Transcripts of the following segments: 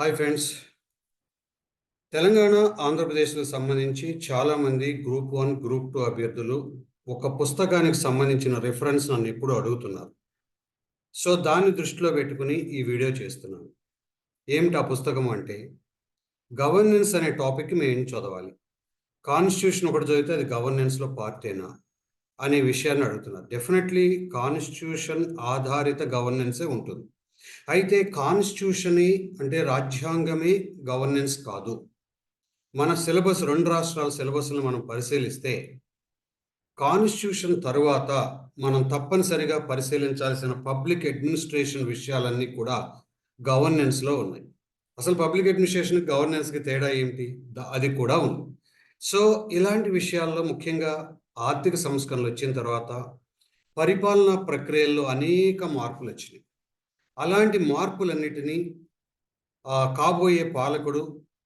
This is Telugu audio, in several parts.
Hi friends. తెలంగాణ ఆంధ్రప్రదేశ్కు సంబంధించి చాలామంది గ్రూప్ వన్ గ్రూప్ టూ అభ్యర్థులు ఒక పుస్తకానికి సంబంధించిన రిఫరెన్స్ నన్ను ఎప్పుడు అడుగుతున్నారు. సో దాన్ని దృష్టిలో పెట్టుకుని ఈ వీడియో చేస్తున్నాను. ఏమిటి ఆ పుస్తకం అంటే గవర్నెన్స్ అనే టాపిక్ మేము చదవాలి. కాన్స్టిట్యూషన్ ఒకటి చదివితే అది గవర్నెన్స్లో పార్టేనా అనే విషయాన్ని అడుగుతున్నారు. డెఫినెట్లీ కాన్స్టిట్యూషన్ ఆధారిత గవర్నెన్సే ఉంటుంది. అయితే కాన్స్టిట్యూషనే అంటే రాజ్యాంగమే గవర్నెన్స్ కాదు. మన సిలబస్ రెండు రాష్ట్రాల సిలబస్ను మనం పరిశీలిస్తే కాన్స్టిట్యూషన్ తరువాత మనం తప్పనిసరిగా పరిశీలించాల్సిన పబ్లిక్ అడ్మినిస్ట్రేషన్ విషయాలన్నీ కూడా గవర్నెన్స్లో ఉన్నాయి. అసలు పబ్లిక్ అడ్మినిస్ట్రేషన్ గవర్నెన్స్కి తేడా ఏమిటి? అది కూడా ఉంది. సో ఇలాంటి విషయాల్లో ముఖ్యంగా ఆర్థిక సంస్కరణలు వచ్చిన తర్వాత పరిపాలనా ప్రక్రియల్లో అనేక మార్పులు వచ్చినాయి. అలాంటి మార్పులన్నిటినీ కాబోయే పాలకుడు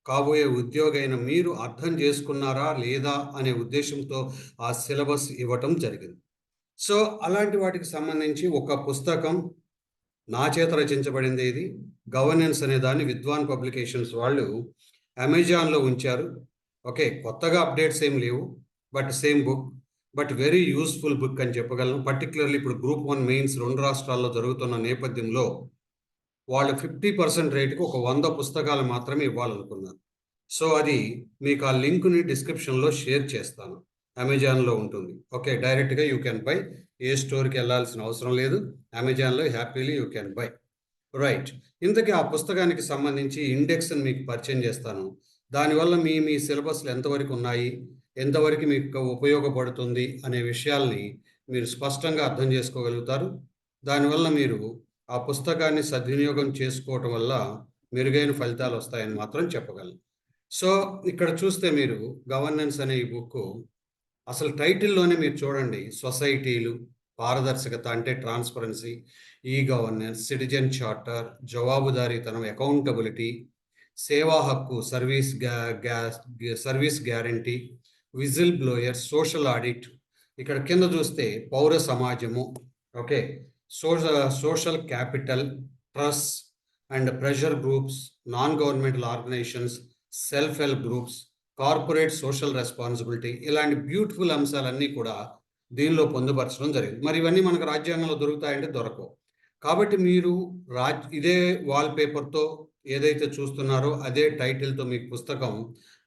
కాబోయే ఉద్యోగి అయిన మీరు అర్థం చేసుకున్నారా లేదా అనే ఉద్దేశంతో ఆ సిలబస్ ఇవ్వటం జరిగింది. సో అలాంటి వాటికి సంబంధించి ఒక పుస్తకం నా చేత రచించబడింది ఇది. గవర్నెన్స్ అనే దాన్ని విద్వాన్ పబ్లికేషన్స్ వాళ్ళు అమెజాన్లో ఉంచారు. ఓకే కొత్తగా అప్డేట్స్ ఏం లేవు but same book. But very useful book అని చెప్పగలను. పర్టికులర్లీ ఇప్పుడు గ్రూప్ వన్ మెయిన్స్ రెండు రాష్ట్రాల్లో జరుగుతున్న నేపథ్యంలో వాళ్ళు ఫిఫ్టీ పర్సెంట్ రేటుకి ఒక వంద పుస్తకాలు మాత్రమే ఇవ్వాలనుకున్నారు. సో అది మీకు ఆ లింక్ని డిస్క్రిప్షన్లో షేర్ చేస్తాను. అమెజాన్లో ఉంటుంది. ఓకే డైరెక్ట్గా యూ క్యాన్ బై. ఏ స్టోర్కి వెళ్ళాల్సిన అవసరం లేదు. అమెజాన్లో happily you can buy. Right. ఇంతకీ ఆ పుస్తకానికి సంబంధించి ఇండెక్స్ని మీకు పరిచయం చేస్తాను. దానివల్ల మీ మీ సిలబస్లు ఎంతవరకు ఉన్నాయి? ఎంతవరకు మీకు ఉపయోగపడుతుంది అనే విషయాల్ని మీరు స్పష్టంగా అర్థం చేసుకోగలుగుతారు. దానివల్ల మీరు ఆ పుస్తకాన్ని సద్వినియోగం చేసుకోవటం వల్ల మెరుగైన ఫలితాలు వస్తాయని మాత్రం చెప్పగలను. సో ఇక్కడ చూస్తే మీరు గవర్నెన్స్ అనే ఈ బుక్ అసలు టైటిల్లోనే మీరు చూడండి. సొసైటీలు పారదర్శకత అంటే ట్రాన్స్పరెన్సీ ఈ గవర్నెన్స్ సిటిజన్ చార్టర్ జవాబుదారీతనం అకౌంటబిలిటీ సేవా హక్కు service service guarantee whistle blower social audit. ఇక్కడ కింద చూస్తే పౌర సమాజము okay. Social social capital trust and pressure groups non governmental organisations self help groups corporate social responsibility ఇలాంటి బ్యూటిఫుల్ అంశాలన్నీ కూడా దీనిలో పొందుపరచడం జరిగింది. మరి ఇవన్నీ మనకు రాజ్యాంగంలో దొరుకుతాయంటే దొరకవు. కాబట్టి మీరు రాజ్ ఇదే వాల్ పేపర్తో ఏదైతే చూస్తున్నారో అదే టైటిల్తో మీకు పుస్తకం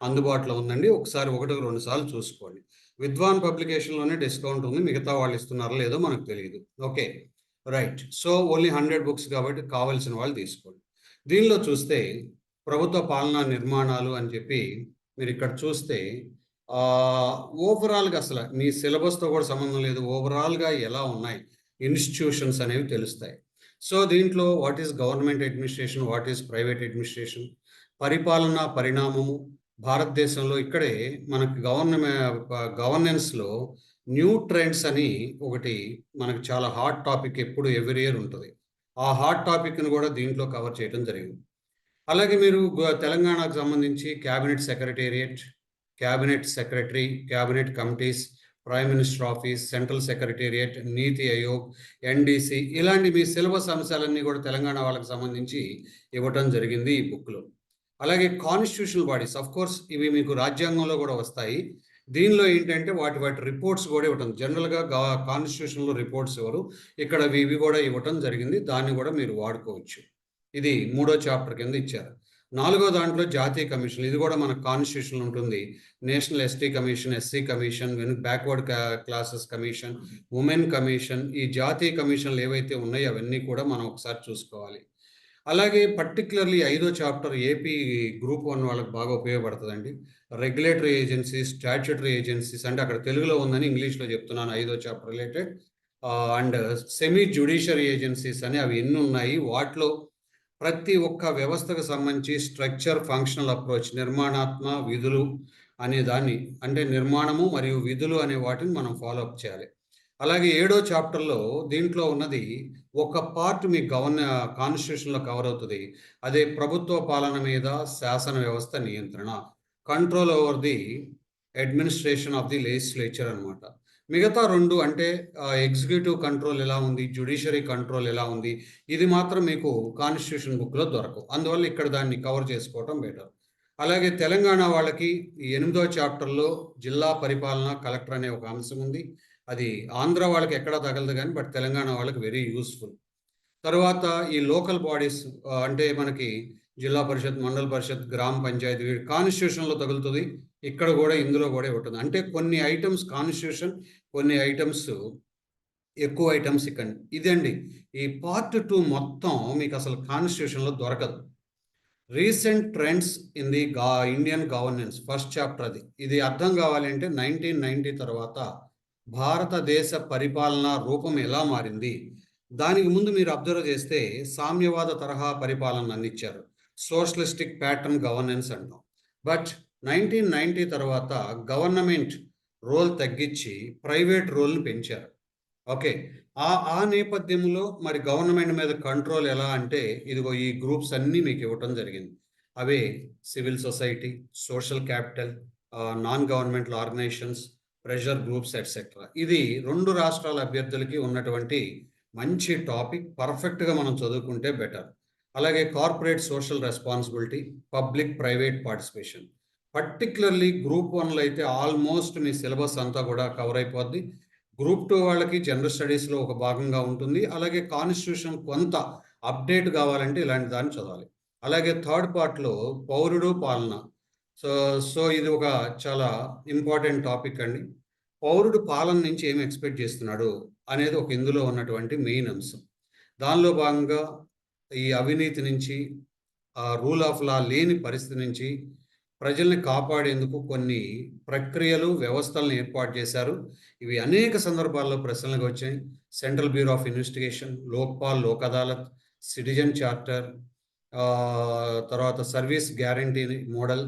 అందుబాటులో ఉందండి. ఒకసారి ఒకటి రెండు సార్లు చూసుకోండి. విద్వాన్ పబ్లికేషన్లోనే డిస్కౌంట్ ఉంది. మిగతా వాళ్ళు ఇస్తున్నారో లేదో మనకు తెలియదు okay. Right. So only hundred books కాబట్టి కావాల్సిన వాళ్ళు తీసుకోండి. దీనిలో చూస్తే ప్రభుత్వ పాలనా నిర్మాణాలు అని చెప్పి మీరు ఇక్కడ చూస్తే ఓవరాల్గా అసలు మీ సిలబస్తో కూడా సంబంధం లేదు. ఓవరాల్గా ఎలా ఉన్నాయి? ఇన్స్టిట్యూషన్స్ అనేవి తెలుస్తాయి. సో దీంట్లో what is government administration what is private administration పరిపాలన పరిణామము భారతదేశంలో ఇక్కడే మనకు గవర్నమెంట్ గవర్నెన్స్లో న్యూ ట్రెండ్స్ అని ఒకటి మనకు చాలా హాట్ టాపిక్ ఎప్పుడు ఎవ్రీ ఇయర్ ఉంటుంది. ఆ హాట్ టాపిక్ను కూడా దీంట్లో కవర్ చేయడం జరిగింది. అలాగే మీరు తెలంగాణకు సంబంధించి cabinet secretariat cabinet secretary cabinet committees prime minister office central secretariat NITI Aayog NDC ఇలాంటి మీ సిలబస్ అంశాలన్నీ కూడా తెలంగాణ వాళ్ళకి సంబంధించి ఇవ్వటం జరిగింది ఈ బుక్లో. అలాగే కాన్స్టిట్యూషనల్ బాడీస్ అఫ్ కోర్స్ ఇవి మీకు రాజ్యాంగంలో కూడా వస్తాయి. దీనిలో ఏంటంటే వాటి వాటి రిపోర్ట్స్ కూడా ఇవ్వటం. జనరల్గా కాన్స్టిట్యూషన్లో రిపోర్ట్స్ ఇవ్వరు ఇక్కడ ఇవి కూడా ఇవ్వటం జరిగింది. దాన్ని కూడా మీరు వాడుకోవచ్చు. ఇది మూడో చాప్టర్ కింద ఇచ్చారు. నాలుగో దాంట్లో జాతీయ కమిషన్ ఇది కూడా మన కాన్స్టిట్యూషన్ ఉంటుంది. National ST commission SC commission backward classes commission women commission ఈ జాతీయ కమిషన్లు ఏవైతే ఉన్నాయో అవన్నీ కూడా మనం ఒకసారి చూసుకోవాలి. అలాగే పర్టికులర్లీ ఐదో చాప్టర్ ఏపీ గ్రూప్ వన్ వాళ్ళకి బాగా ఉపయోగపడుతుందండి. రెగ్యులేటరీ ఏజెన్సీస్ స్టాచ్యుటరీ ఏజెన్సీస్ అంటే అక్కడ తెలుగులో ఉందని ఇంగ్లీష్లో చెప్తున్నాను ఐదో chapter related and semi judiciary agencies అని అవి ఎన్ని ఉన్నాయి వాటిలో ప్రతి ఒక్క వ్యవస్థకు సంబంధించి స్ట్రక్చర్ ఫంక్షనల్ అప్రోచ్ నిర్మాణాత్మ విధులు అనే దాన్ని అంటే నిర్మాణము మరియు విధులు అనే వాటిని మనం ఫాలో అప్ చేయాలి. అలాగే ఏడో చాప్టర్లో దీంట్లో ఉన్నది ఒక పార్ట్ మీ గవర్న కాన్స్టిట్యూషన్లో కవర్ అవుతుంది. అదే ప్రభుత్వ పాలన మీద శాసన వ్యవస్థ నియంత్రణ. Control over the administration of the legislature అనమాట మిగతా రెండు అంటే ఎగ్జిక్యూటివ్ కంట్రోల్ ఎలా ఉంది జ్యుడిషియరీ కంట్రోల్ ఎలా ఉంది ఇది మాత్రం మీకు కాన్స్టిట్యూషన్ బుక్లో దొరకవు అందువల్ల ఇక్కడ దాన్ని కవర్ చేసుకోవటం బెటర్. అలాగే తెలంగాణ వాళ్ళకి ఎనిమిదో చాప్టర్లో జిల్లా పరిపాలన కలెక్టర్ అనే ఒక అంశం ఉంది. అది ఆంధ్ర వాళ్ళకి ఎక్కడా తగలదు కానీ బట్ తెలంగాణ వాళ్ళకి వెరీ యూస్ఫుల్. తర్వాత ఈ లోకల్ బాడీస్ అంటే మనకి జిల్లా పరిషత్ మండల పరిషత్ గ్రామ పంచాయతీ కాన్స్టిట్యూషన్లో తగులుతుంది. ఇక్కడ కూడా ఇందులో కూడా ఉంటుంది అంటే కొన్ని ఐటమ్స్ కాన్స్టిట్యూషన్ కొన్ని ఐటమ్స్ ఎక్కువ ఐటమ్స్ ఇక్కడ. ఇదండి. ఈ పార్ట్ టూ మొత్తం మీకు అసలు కాన్స్టిట్యూషన్లో దొరకదు. రీసెంట్ ట్రెండ్స్ ఇన్ ది గా ఇండియన్ గవర్నెన్స్ ఫస్ట్ చాప్టర్ అది. ఇది అర్థం కావాలంటే నైన్టీన్ నైన్టీ తర్వాత భారతదేశ పరిపాలన రూపం ఎలా మారింది? దానికి ముందు మీరు అబ్జర్వ్ చేస్తే సామ్యవాద తరహా పరిపాలన అందించారు సోషలిస్టిక్ ప్యాటర్న్ గవర్నెన్స్ అంటాం. బట్ నైన్టీన్ నైన్టీ తర్వాత గవర్నమెంట్ రోల్ తగ్గించి ప్రైవేట్ రోల్ని పెంచారు. ఓకే. ఆ ఆ నేపథ్యంలో మరి గవర్నమెంట్ మీద కంట్రోల్ ఎలా అంటే ఇదిగో ఈ గ్రూప్స్ అన్నీ మీకు ఇవ్వటం జరిగింది. అవే civil society social capital non governmental organisations pressure groups etcetera ఇది రెండు రాష్ట్రాల అభ్యర్థులకి ఉన్నటువంటి మంచి టాపిక్ పర్ఫెక్ట్గా మనం చదువుకుంటే బెటర్. అలాగే corporate social responsibility public private participation. Particularly group వన్లో అయితే ఆల్మోస్ట్ మీ సిలబస్ అంతా కూడా కవర్ అయిపోద్ది. గ్రూప్ టూ వాళ్ళకి జనరల్ స్టడీస్లో ఒక భాగంగా ఉంటుంది. అలాగే కాన్స్టిట్యూషన్ కొంత అప్డేట్ కావాలంటే ఇలాంటి దాన్ని చదవాలి. అలాగే థర్డ్ పార్ట్లో పౌరుడు పాలన. సో సో ఇది ఒక చాలా ఇంపార్టెంట్ టాపిక్ అండి. పౌరుడు పాలన నుంచి ఏమి ఎక్స్పెక్ట్ చేస్తున్నాడు అనేది ఒక ఇందులో ఉన్నటువంటి మెయిన్ అంశం. దానిలో భాగంగా ఈ అవినీతి నుంచి రూల్ ఆఫ్ లా లేని పరిస్థితి నుంచి ప్రజల్ని కాపాడేందుకు కొన్ని ప్రక్రియలు వ్యవస్థలను ఏర్పాటు చేశారు. ఇవి అనేక సందర్భాల్లో ప్రశ్నలకు వచ్చాయి. Central bureau of investigation Lokpal Lok Adalat citizen charter తర్వాత సర్వీస్ గ్యారంటీ మోడల్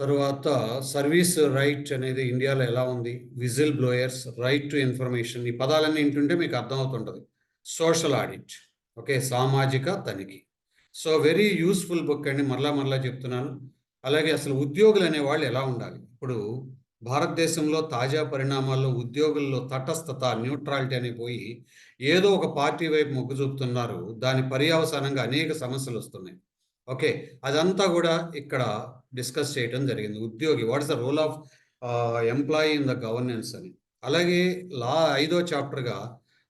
తరువాత సర్వీస్ రైట్ అనేది ఇండియాలో ఎలా ఉంది? Whistle blowers right to information ఈ పదాలన్నీ వింటుంటే మీకు అర్థమవుతుంటుంది. సోషల్ ఆడిట్ ఓకే సామాజిక తనిఖీ. సో వెరీ యూస్ఫుల్ బుక్ అండి. మరలా మరలా చెప్తున్నాను. అలాగే అసలు ఉద్యోగులు అనేవాళ్ళు ఎలా ఉండాలి? ఇప్పుడు భారతదేశంలో తాజా పరిణామాల్లో ఉద్యోగుల్లో తటస్థత న్యూట్రాలిటీ అని పోయి ఏదో ఒక పార్టీ వైపు మొగ్గు చూపుతున్నారు. దాని పర్యవసానంగా అనేక సమస్యలు వస్తున్నాయి. ఓకే అదంతా కూడా ఇక్కడ డిస్కస్ చేయడం జరిగింది. ఉద్యోగి what's the role of employee in the governance అని. అలాగే లా ఐదో చాప్టర్గా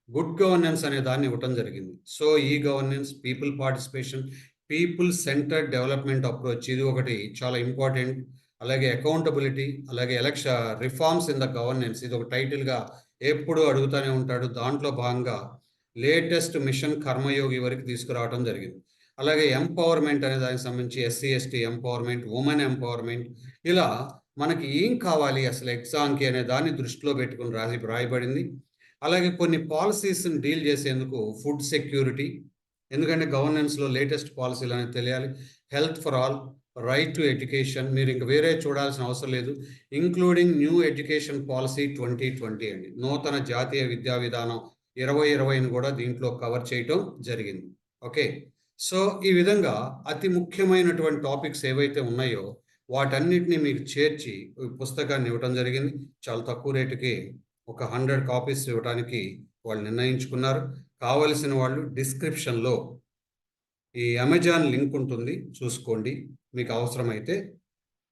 గుడ్ గవర్నెన్స్ అనే దాన్ని ఇవ్వటం జరిగింది. సో ఈ governance people participation people centred development approach ఇది ఒకటి చాలా ఇంపార్టెంట్ అలాగే అకౌంటబిలిటీ అలాగే election reforms in the governance ఇది ఒక టైటిల్గా ఎప్పుడు అడుగుతూనే ఉంటాడు. దాంట్లో భాగంగా లేటెస్ట్ మిషన్ కర్మయోగి వరకు తీసుకురావడం జరిగింది. అలాగే ఎంపవర్మెంట్ అనే దానికి సంబంధించి SC ST empowerment women empowerment ఇలా మనకి ఏం కావాలి అసలు ఎగ్జామ్కి అనే దాన్ని దృష్టిలో పెట్టుకుని రాసి రాయబడింది. అలాగే కొన్ని పాలసీస్ని డీల్ చేసేందుకు ఫుడ్ సెక్యూరిటీ ఎందుకంటే గవర్నెన్స్లో లేటెస్ట్ పాలసీలు అనేది తెలియాలి. Health for all right to education మీరు ఇంక వేరే చూడాల్సిన అవసరం లేదు. Including new education policy twenty twenty అండి. నూతన జాతీయ విద్యా విధానం ఇరవై ఇరవైని కూడా దీంట్లో కవర్ చేయటం జరిగింది. ఓకే? సో ఈ విధంగా అతి ముఖ్యమైనటువంటి టాపిక్స్ ఏవైతే ఉన్నాయో వాటన్నిటిని మీకు చేర్చి పుస్తకాన్ని ఇవ్వటం జరిగింది. చాలా తక్కువ రేటుకి ఒక హండ్రెడ్ కాపీస్ ఇవ్వడానికి వాళ్ళు నిర్ణయించుకున్నారు. కావలసిన వాళ్ళు డిస్క్రిప్షన్లో ఈ అమెజాన్ లింక్ ఉంటుంది. చూసుకోండి. మీకు అవసరమైతే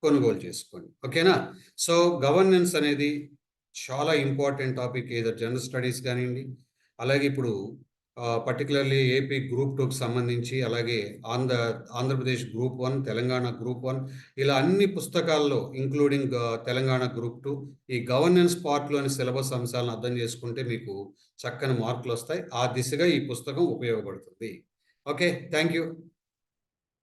కొనుగోలు చేసుకోండి. ఓకేనా? సో గవర్నెన్స్ అనేది చాలా ఇంపార్టెంట్ టాపిక్. ఏదో జనరల్ స్టడీస్ కానివ్వండి. అలాగే ఇప్పుడు పర్టికులర్లీ ఏపీ గ్రూప్ టూకి సంబంధించి అలాగే Andhra Andhra Pradesh group one Telangana group one ఇలా అన్ని పుస్తకాల్లో ఇంక్లూడింగ్ తెలంగాణ గ్రూప్ టూ ఈ గవర్నెన్స్ పార్ట్లోని సిలబస్ అంశాలను అర్థం చేసుకుంటే మీకు చక్కని మార్కులు వస్తాయి ఆ దిశగా ఈ పుస్తకం ఉపయోగపడుతుంది. Okay thank you